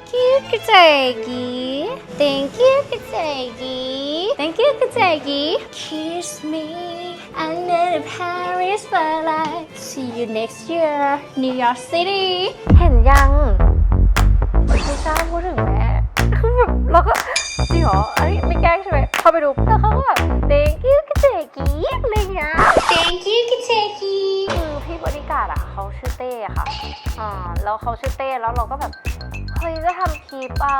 Thank you, Kazeki. Thank you, Kazeki. Thank you, Kazeki. Kiss me under Paris firelight. See you next year, New York City. เห็นยังลิซ่าพูดถึงแม่คือแบบเราก็จริงเหรอ อันนี้ไม่แกล้งใช่ไหมเข้าไปดูแล้วเขาก็แบบ Thank you, Kazeki อะไรเงี้ย Thank you, Kazeki. คือพี่บริการดอะเขาชื่อเต้อะค่ะอ่าแล้วเขาชื่อเต้แล้วเราก็แบบ เฮ้ยจะทำคลิปอะ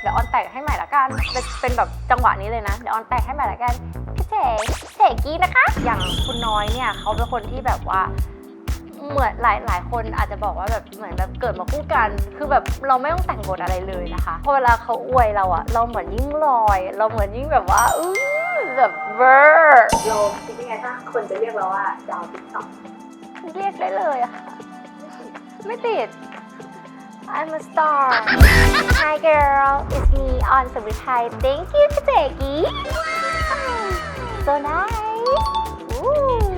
เดี๋ยวออนแต่งให้ใหม่ละกัน เป็นเป็นแบบจังหวะนี้เลยนะ เดี๋ยวออนแต่งให้ใหม่ละกันพี่เสกเสกกี้นะคะ อย่างคุณน้อยเนี่ยเขาเป็นคนที่แบบว่าเหมือนหลายหลายคนอาจจะบอกว่าแบบเหมือนแบบเกิดมาคู่กัน คือแบบเราไม่ต้องแต่งบทอะไรเลยนะคะพอเวลาเขาอวยเราอะเราเหมือนยิ่งลอย เราเหมือนยิ่งแบบว่าอื้อแบบเวอร์โยมคิดยังไงถ้าคนจะเรียกเราว่าดาวติ๊กต็อกเรียกได้เลยอะค่ะ ไม่ติด I'm a star Hi girl it's me on สวิทไทย Thank you เจกี้ So nice Ooh.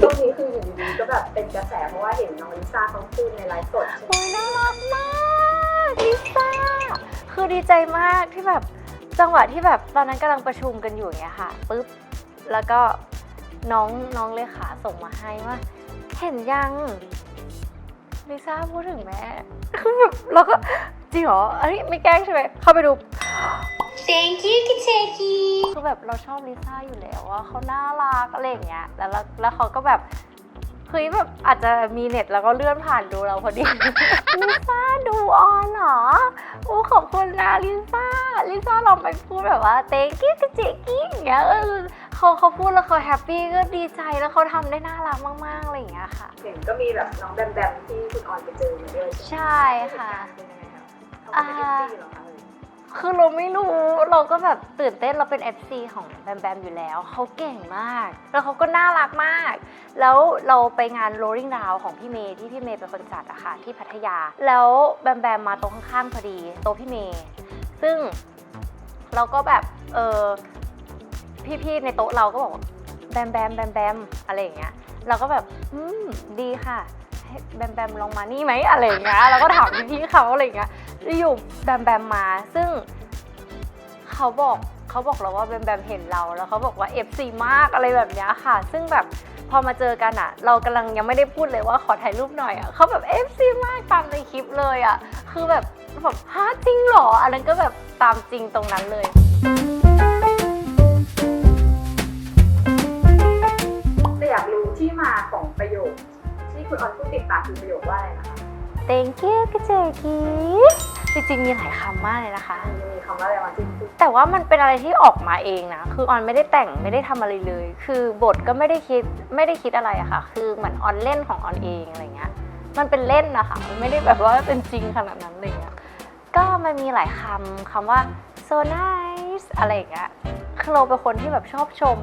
ช่วงนี้คืออยู่ดีๆก็แบบเป็นกระแสเพราะว่าเห็นน้องลิซ่าเขาพูดในไลฟ์สดใช่ไหมโอ้ยน่ารักมากลิซ่า คือดีใจมากที่แบบจังหวะที่แบบตอนนั้นกำลังประชุมกันอยู่อย่างเงี้ยค่ะปุ๊บ แล้วก็ น้องน้องเลขาส่งมาให้ว่า เห็นยังลิซ่าพูดถึงแม่คือแบบเราก็จริงเหรอ อันนี้ไม่แกล้งใช่ไหม เข้าไปดู Thank you กิเจกีคือแบบเราชอบลิซ่าอยู่แล้วว่าเขาน่ารักอะไรอย่างเงี้ย แล้วแล้วแล้วเขาก็แบบ เฮ้ยแบบอาจจะมีเน็ตแล้วก็เลื่อนผ่านดูเราพอดี ลิซ่าดูออนเหรอโอ้ขอบคุณนะลิซ่าลิซ่าลองไปพูดแบบว่า thank you กิเจกีอย่างเงี้ยเออเขาเขาพูดแล้วเขาแฮปปี้ก็ดีใจแล้วเขาทำได้น่ารักมากๆอะไรอย่างเงี้ยค่ะเห็นก็มีแบบน้องแบมแบมที่คุณออนไปเจอมาด้วยใช่ค่ะเป็นยังไงครับเขาเป็นเอฟซีเหรอคะ คือเราไม่รู้เราก็แบบตื่นเต้นเราเป็น FC ของแบมแบมอยู่แล้ว เขาเก่งมาก แล้วเขาก็น่ารักมาก แล้วเราไปงาน Rolling Round ของพี่เมย์ที่พี่เมย์เป็นคนจัดอะค่ะที่พัทยา แล้วแบมแบมมาโต๊ะข้างๆพอดีโต๊ะพี่เมย์ซึ่งเราก็แบบเออพี่ๆในโต๊ะเราก็บอกแบมแบมแบมแบมอะไรอย่างเงี้ยเราก็แบบอืมดีค่ะ แบมแบมลองมานี่ไหมอะไรอย่างเงี้ยเราก็ถามพี่ๆเขาอะไรอย่างเงี้ยอยู่แบมแบมมาซึ่งเขาบอกเขาบอกเราว่าแบมแบมเห็นเราแล้วเขาบอกว่า FC มากอะไรแบบเนี้ยค่ะ ซึ่งแบบพอมาเจอกันอะเรากำลังยังไม่ได้พูดเลยว่าขอถ่ายรูปหน่อยอะเขาแบบ FC มากตามในคลิปเลยอะคือแบบแบบฮะจริงเหรออันนั้นก็แบบตามจริงตรงนั้นเลยแต่อยากรู้ที่มาของประโยคที่คุณออนพูด ติดปากคือประโยคว่าอะไรนะคะ Thank you กเจกีจริงๆ มีหลายคำมากเลยนะคะมันมีคำว่าอะไรมาที่พูดแต่ว่ามันเป็นอะไรที่ออกมาเองนะ คือออนไม่ได้แต่งไม่ได้ทำอะไรเลย คือบทก็ไม่ได้คิดไม่ได้คิดอะไรอะค่ะ คือเหมือนออนเล่นของออนเองอะไรเงี้ย มันเป็นเล่นนะคะมันไม่ได้แบบว่าเป็นจริงขนาดนั้นอะไรเงี้ยก็มันมีหลายคำคำว่า so nice อะไรอย่างเงี้ย คือเราเป็นคนที่แบบชอบชม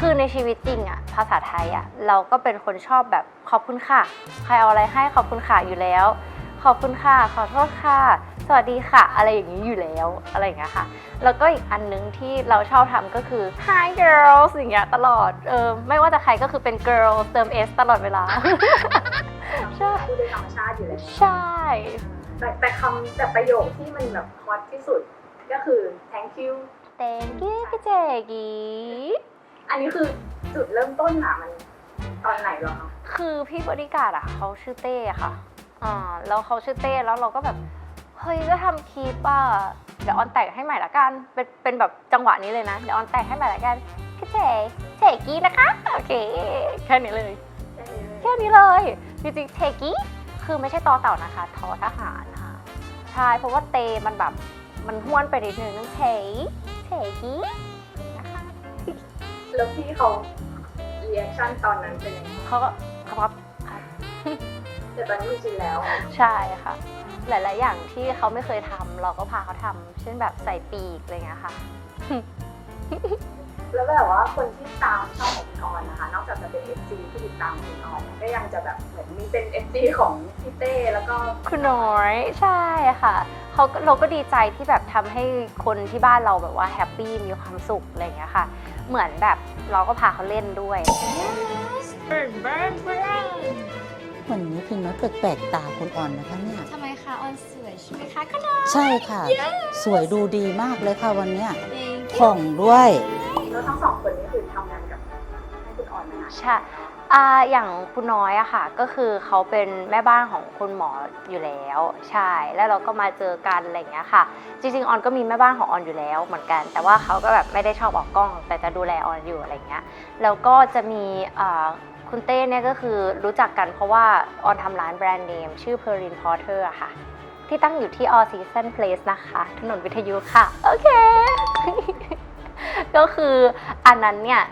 คือในชีวิตจริงอะภาษาไทยอะเราก็เป็นคนชอบแบบขอบคุณค่ะ ใครเอาอะไรให้ขอบคุณค่ะอยู่แล้ว ขอบคุณค่ะ ขอโทษค่ะ สวัสดีค่ะ อะไรอย่างนี้อยู่แล้วอะไรอย่างเงี้ยค่ะ แล้วก็อีกอันนึงที่เราชอบทำก็คือ hi girls อย่างเงี้ยตลอดเออไม่ว่าจะใครก็คือเป็น girl เติม s ตลอดเวลาใช่พูดด้วยธรรมชาติอยู่แล้วใช่ แต่แต่คำแต่ประโยคที่มันแบบฮอตที่สุดก็คือ thank you thank you พี่เจกี อันนี้คือจุดเริ่มต้นอะมันตอนไหนเหรอคะคือพี่บริการดอะเขาชื่อเต้อะค่ะอ่าแล้วเขาชื่อเต้แล้วเราก็แบบ เฮ้ยจะทำคลิปอะเดี๋ยวออนแต่งให้ใหม่ละกันเป็นเป็นแบบจังหวะนี้เลยนะ เดี๋ยวออนแต่งให้ใหม่ละกันพี่เจเจกี้นะคะ โอเค แค่นี้เลยได้เลย แค่นี้เลยจริงๆเทกี้คือไม่ใช่ตอเต่านะคะ ทอทหารค่ะใช่เพราะว่าเตมันแบบมันห้วนไปนิดนึงต้องเทเทกี้นะคะ แล้วพี่เขาเรีแอคชั่นตอนนั้นเป็นยังไงเขาก็ครับครับ แต่ตอนนี้มันชินแล้ว ใช่ค่ะ หลาย ๆ อย่างที่เขาไม่เคยทำเราก็พาเขาทำเช่นแบบใส่ปีกอะไรเงี้ยค่ะ แล้วแบบว่าคนที่ตามช่องของคุณออนนะคะ นอกจากจะเป็น FC ที่ติดตามคุณออนเนี่ยก็ยังจะแบบเหมือนมีเป็น FC ของพี่เต้แล้วก็คุณน้อยใช่ค่ะ เขาก็เราก็ดีใจที่แบบทำให้คนที่บ้านเราแบบว่าแฮปปี้มีความสุขอะไรเงี้ยค่ะ เหมือนแบบเราก็พาเขาเล่นด้วย Yes, วันนี้พี่น้อยแปลกๆตาคุณอ่อนนะคะเนี่ยทำไมคะออนสวยใช่ไหมคะก็นอนใช่ค่ะ สวยดูดีมากเลยค่ะวันเนี้ยเองผ่องด้วยแล้วทั้งสองคนนี้คือทำงานกับให้คุณอ่อนมานานใช่ อ่าอย่างคุณน้อยอะค่ะ ก็คือเขาเป็นแม่บ้านของคุณหมออยู่แล้วใช่แล้วเราก็มาเจอกันอะไรอย่างเงี้ยค่ะ จริงๆออนก็มีแม่บ้านของออนอยู่แล้วเหมือนกัน แต่ว่าเขาก็แบบไม่ได้ชอบออกกล้อง แต่จะดูแลออนอยู่อะไรอย่างเงี้ยแล้วก็จะมีอ่าคุณเต้เนี่ยก็คือรู้จักกันเพราะว่าออนทำร้านแบรนด์เนมชื่อ Perrin Porter อะค่ะ ที่ตั้งอยู่ที่ All Season Place นะคะ ถนนวิทยุค่ะ โอเค ก็คืออันนั้นเนี่ย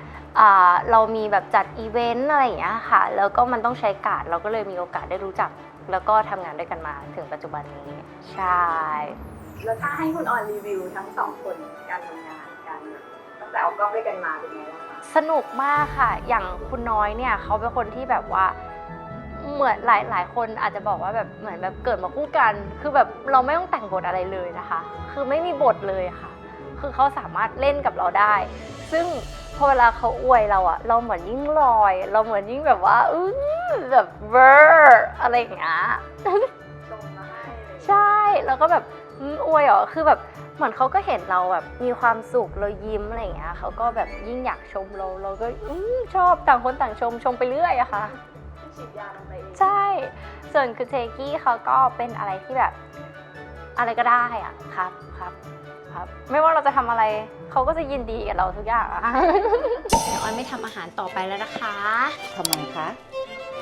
เรามีแบบจัดอีเวนต์อะไรอย่างเงี้ยค่ะ แล้วก็มันต้องใช้การ์ดเราก็เลยมีโอกาสได้รู้จัก แล้วก็ทำงานด้วยกันมาถึงปัจจุบันนี้ ใช่ แล้วถ้าให้คุณอ่อนรีวิวทั้งสองคนการทำงานการตั้งแต่เอากล้องด้วยกันมาเป็นไงบ้างคะสนุกมากค่ะ อย่างคุณน้อยเนี่ยเขาเป็นคนที่แบบว่าเหมือนหลายหลายคนอาจจะบอกว่าแบบเหมือนแบบเกิดมาคู่กัน คือแบบเราไม่ต้องแต่งบทอะไรเลยนะคะ คือไม่มีบทเลยค่ะ คือเขาสามารถเล่นกับเราได้ ซึ่ง พอเวลาเขาอวยเราอะเราเหมือนยิ่งลอย เราเหมือนยิ่งแบบว่าอื้อแบบเวอร์อะไรอย่างเงี้ยตรงมาให้เลยใช่แล้วก็แบบอืมอวยเหรอคือแบบเหมือนเขาก็เห็นเราแบบมีความสุขเรายิ้มอะไรอย่างเงี้ยเขาก็แบบยิ่งอยากชมเราเราก็อมชอบต่างคนต่างชมชมไปเรื่อยอะค่ะฉีดยาลงไปเองใช่ ส่วนคือเทกี้เขาก็เป็นอะไรที่แบบ อะไรก็ได้อะครับครับ ครับ ไม่ว่าเราจะทำอะไรเขาก็จะยินดีกับเราทุกอย่างอะ เดี๋ยวออนไม่ทำอาหารต่อไปแล้วนะคะ ทำไมคะ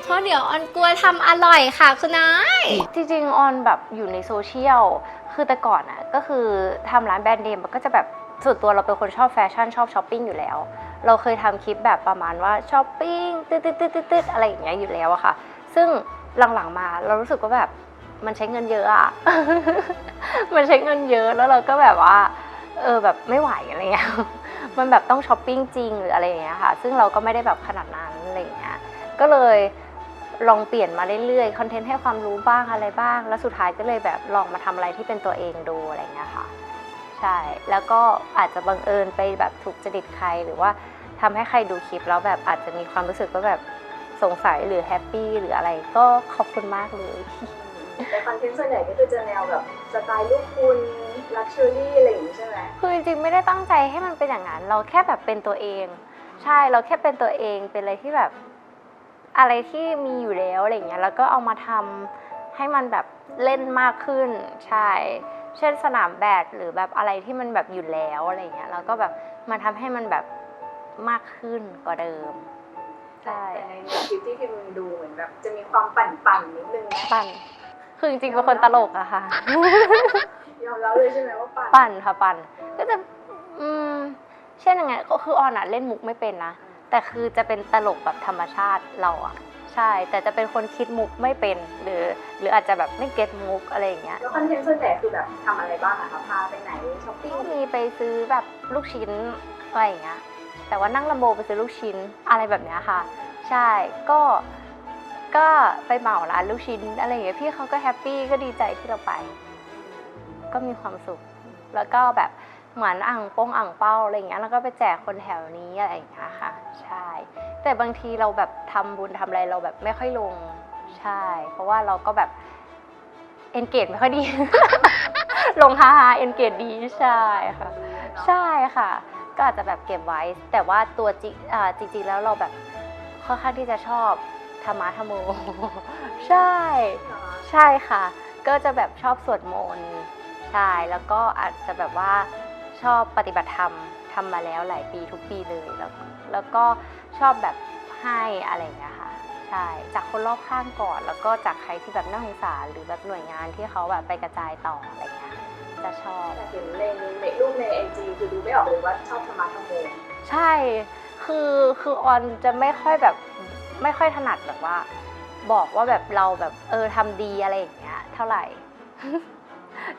เพราะเดี๋ยวออนกลัวทำอร่อยค่ะคุณนายจริงๆออนแบบอยู่ในโซเชียล คือแต่ก่อนอะก็คือทำร้านแบรนด์เนมมันก็จะแบบส่วนตัวเราเป็นคนชอบแฟชั่นชอบช้อปปิ้งอยู่แล้ว เราเคยทำคลิปแบบประมาณว่าช้อปปิ้งตืดตืดตืดตืดอะไรอย่างเงี้ยอยู่แล้วอะค่ะ ซึ่งหลังๆมาเรารู้สึกว่าแบบ มันใช้เงินเยอะอะมันใช้เงินเยอะแล้วเราก็แบบว่า เออแบบไม่ไหวอะไรเงี้ย มันแบบต้องช้อปปิ้งจริงหรืออะไรเงี้ยค่ะ ซึ่งเราก็ไม่ได้แบบขนาดนั้นอะไรเงี้ย ก็เลยลองเปลี่ยนมาเรื่อยๆ คอนเทนต์ให้ความรู้บ้างอะไรบ้าง แล้วสุดท้ายก็เลยแบบลองมาทำอะไรที่เป็นตัวเองดูอะไรเงี้ยค่ะ ใช่ แล้วก็อาจจะบังเอิญไปแบบถูกจริตใครหรือว่าทำให้ใครดูคลิปแล้วแบบอาจจะมีความรู้สึกว่าแบบสงสัยหรือแฮปปี้หรืออะไรก็ขอบคุณมากเลย แต่คอนเทนต์ส่วนใหญ่ก็คือจะแนวแบบสไตล์ลูกคุณลักชัวรี่อะไรอย่างนี้ใช่ไหมคือจริงๆไม่ได้ตั้งใจให้มันเป็นอย่างนั้น เราแค่แบบเป็นตัวเอง ใช่เราแค่เป็นตัวเองเป็นอะไรที่แบบ อะไรที่มีอยู่แล้วอะไรอย่างเงี้ยแล้วก็เอามาทำให้มันแบบเล่นมากขึ้นใช่ เช่นสนามแบดหรือแบบอะไรที่มันแบบอยู่แล้วอะไรอย่างเงี้ยแล้วก็แบบมาทำให้มันแบบมากขึ้นกว่าเดิมใช่แต่ในคลิปที่พิมดูเหมือนแบบจะมีความปั่นๆนิดนึงนะปั่น คือจริงๆเป็นคนตลกอะค่ะ ยอมรับเลยใช่ไหมว่าปั่นปั่นค่ะปั่น ก็จะอืมเช่นยังไงก็คือออนอะเล่นมุกไม่เป็นนะ แต่คือจะเป็นตลกแบบธรรมชาติเราอะใช่ แต่จะเป็นคนคิดมุกไม่เป็น หรือ หรืออาจจะแบบไม่เก็ตมุกอะไรอย่างเงี้ย แล้วคอนเทนต์ส่วนใหญ่คือแบบทำอะไรบ้างอะคะพาไปไหนช้อปปิ้งก็มีไปซื้อแบบลูกชิ้นอะไรอย่างเงี้ย แต่ว่านั่งลำโบไปซื้อลูกชิ้นอะไรแบบเนี้ยค่ะ ใช่ ก็ ก็ไปเหมาร้านลูกชิ้นอะไรอย่างเงี้ยพี่เขาก็แฮปปี้ก็ดีใจที่เราไป ก็มีความสุข แล้วก็แบบเหมือนอ่างโป้งอ่างเป้าอะไรอย่างเงี้ยแล้วก็ไปแจกคนแถวนี้อะไรอย่างเงี้ยค่ะ ใช่ แต่บางทีเราแบบทำบุญทำอะไรเราแบบไม่ค่อยลงใช่ เพราะว่าเราก็แบบเอนเกจไม่ค่อยดี ลงฮาฮาเอนเกจดีใช่ค่ะ ใช่ค่ะ ก็อาจจะแบบเก็บไว้ แต่ว่าตัวจริงจริงๆแล้วเราแบบค่อนข้างที่จะชอบ ธรรมะธรรมโม ใช่ ใช่ค่ะ ก็จะแบบชอบสวดมนต์ใช่แล้วก็อาจจะแบบว่าชอบปฏิบัติธรรมทำมาแล้วหลายปีทุกปีเลยแล้วแล้วก็ชอบแบบให้อะไรอย่างเงี้ยค่ะใช่จากคนรอบข้างก่อน แล้วก็จากใครที่แบบน่าสงสารหรือแบบหน่วยงานที่เขาแบบไปกระจายต่ออะไรเงี้ยจะชอบแต่เห็นในในรูปในไอจีคือดูไม่ออกเลยว่าชอบธรรมะธรรมโมใช่คือคือออนจะไม่ค่อยแบบ ไม่ค่อยถนัดแบบว่า บอกว่าแบบเราแบบเออทำดีอะไรอย่างเงี้ย เท่าไหร่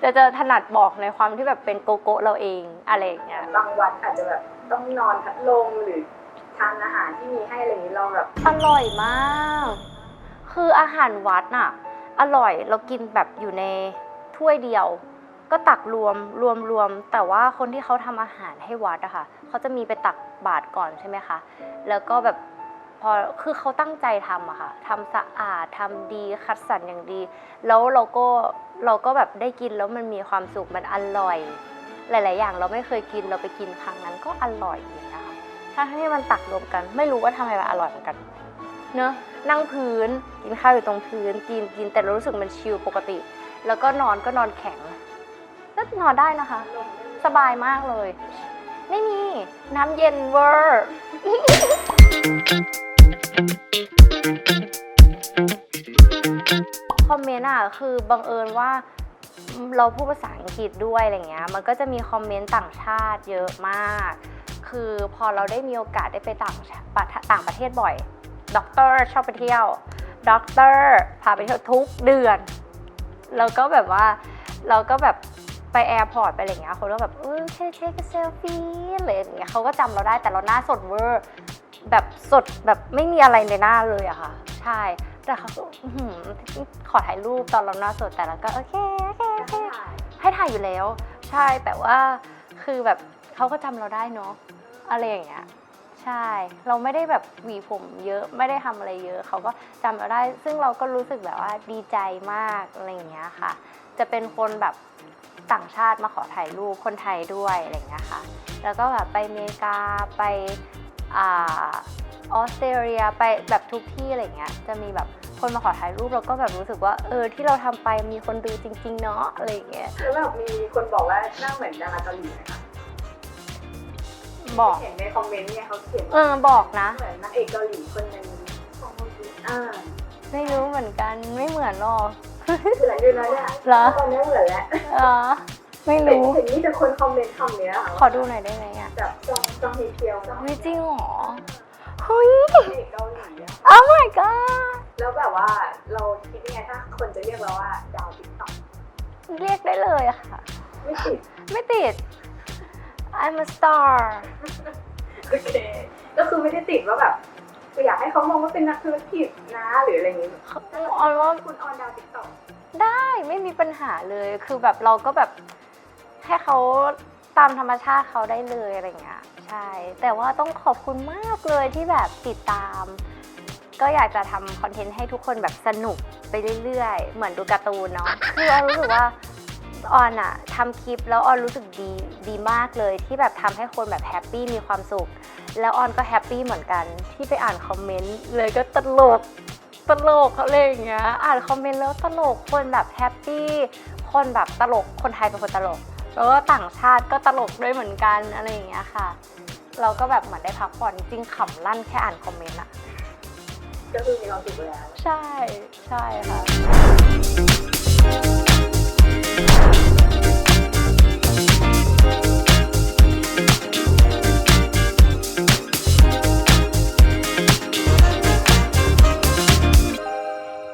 จะจะถนัดบอกในความที่แบบเป็นโกโก้เราเองอะไรอย่างเงี้ยบางวันอาจจะแบบต้องนอนพัดลมหรือทานอาหารที่มีให้อะไรอย่างนี้เราแบบอร่อยมาก คืออาหารวัดน่ะ อร่อยเรากินแบบอยู่ในถ้วยเดียว ก็ตักรวมรวมรวม แต่ว่าคนที่เขาทำอาหารให้วัดอะค่ะเขาจะมีไปตักบาตรก่อนใช่ไหมคะ แล้วก็แบบพ อคือเขาตั้งใจทำอะค่ะทำสะอาดทำดีคัดสรรอย่างดี แล้วเราก็เราก็แบบได้กินแล้วมันมีความสุขมันอร่อย หลาย ๆ อย่างเราไม่เคยกินเราไปกินครั้งนั้นก็อร่อยอย่างเงี้ยค่ะถ้าให้มันตักรวมกัน ไม่รู้ว่าทำไมมันอร่อยเหมือนกันเนอะนั่งพื้นกินข้าวอยู่ตรงพื้นกินกินแต่รู้สึกมันชิลปกติ แล้วก็นอนก็นอนแข็งก็นอนได้นะคะ สบายมากเลย ไม่มีน้ำเย็นเวอร์ คอมเมนต์อะคือบังเอิญว่าเราพูดภาษาอังกฤษด้วยอะไรเงี้ย มันก็จะมีคอมเมนต์ต่างชาติเยอะมาก คือพอเราได้มีโอกาสได้ไปต่างต่างประเทศบ่อย ด็อกเตอร์ชอบไปเที่ยว ด็อกเตอร์พาไปเที่ยวทุกเดือน แล้วก็แบบว่าเราก็แบบไปแอร์พอร์ตไปอะไรเงี้ยเขาก็แบบเออเทเทกเซลฟี่อะไรอย่างเงี้ยเขาก็จำเราได้แต่เราหน้าสดเวอร์ แบบสดแบบไม่มีอะไรในหน้าเลยอะค่ะ ใช่ แต่เขาก็อื้อหือขอถ่ายรูปตอนเราหน้าสดแต่เราก็โอเคโอเคโอเคให้ถ่ายอยู่แล้ว ใช่แต่ว่าคือแบบเขาก็จำเราได้เนาะอะไรอย่างเงี้ยใช่ เราไม่ได้แบบหวีผมเยอะไม่ได้ทำอะไรเยอะเขาก็จำเราได้ ซึ่งเราก็รู้สึกแบบว่าดีใจมากอะไรอย่างเงี้ยค่ะ จะเป็นคนแบบต่างชาติมาขอถ่ายรูปคนไทยด้วยอะไรอย่างเงี้ยค่ะ แล้วก็แบบไปอเมริกาไป อ่าออสเตรเลียไปแบบทุกที่อะไรเงี้ยจะมีแบบคนมาขอถ่ายรูปเราก็แบบรู้สึกว่าเออที่เราทำไปมีคนดูจริง ๆ เนาะอะไรอย่างเงี้ยแล้วแบบมีคนบอกว่าหน้าเหมือนดาราเกาหลีไหมคะบอกเห็นในคอมเมนต์เนี่ยเขาเขียนเออบอกนะเหมือนนางเอกเกาหลีคนหนึ่งของคนจีนอ่าไม่รู้เหมือนกันไม่เหมือนหรอกเหมือนอยู่แล้วเนี่ยเหรอตอนนี้เหมือนแล้วเออ ไม่เห็นรู้เห็นนี่แต่คนคอมเมนต์คำเนี้ยค่ะขอดูหน่อยได้ไหมอะแบบจองจองเฮเคียวจองเฮ้ยจริงเหรอ เฮ้ยนางเอกเกาหลีอะ oh my god แล้วแบบว่าเราคิดยังไงถ้าคนจะเรียกเราว่าดาวติ๊กต็อกเรียกได้เลยอะค่ะ ไม่ติดไม่ติด I'm a star โอเค ก็คือไม่ได้ติดว่าแบบอยากให้เขามองว่าเป็นนักธุรกิจนะหรืออะไรอย่างงี้ออนว่า คุณออนดาวติ๊กต็อกได้ไม่มีปัญหาเลยคือแบบเราก็แบบ ให้เขาตามธรรมชาติเขาได้เลยอะไรเงี้ยใช่ แต่ว่าต้องขอบคุณมากเลยที่แบบติดตาม ก็อยากจะทำคอนเทนต์ให้ทุกคนแบบสนุกไปเรื่อยๆ เหมือนดูการ์ตูนเนาะคือออนรู้สึกว่าออนอะทำคลิปแล้วออนรู้สึกดีดีมากเลยที่แบบทำให้คนแบบแฮปปี้มีความสุข แล้วออนก็แฮปปี้เหมือนกันที่ไปอ่านคอมเมนต์เลยก็ตลกตลกอะไรอย่างเงี้ยอ่านคอมเมนต์แล้วตลกคนแบบแฮปปี้คนแบบตลกคนไทยเป็นคนตลก แล้วก็ต่างชาติก็ตลกด้วยเหมือนกันอะไรอย่างเงี้ยค่ะ เราก็แบบเหมือนได้พักผ่อนจริงๆขำลั่นแค่อ่านคอมเมนต์อะก็คือมีความสุขแล้ว ใช่ ใช่ค่ะ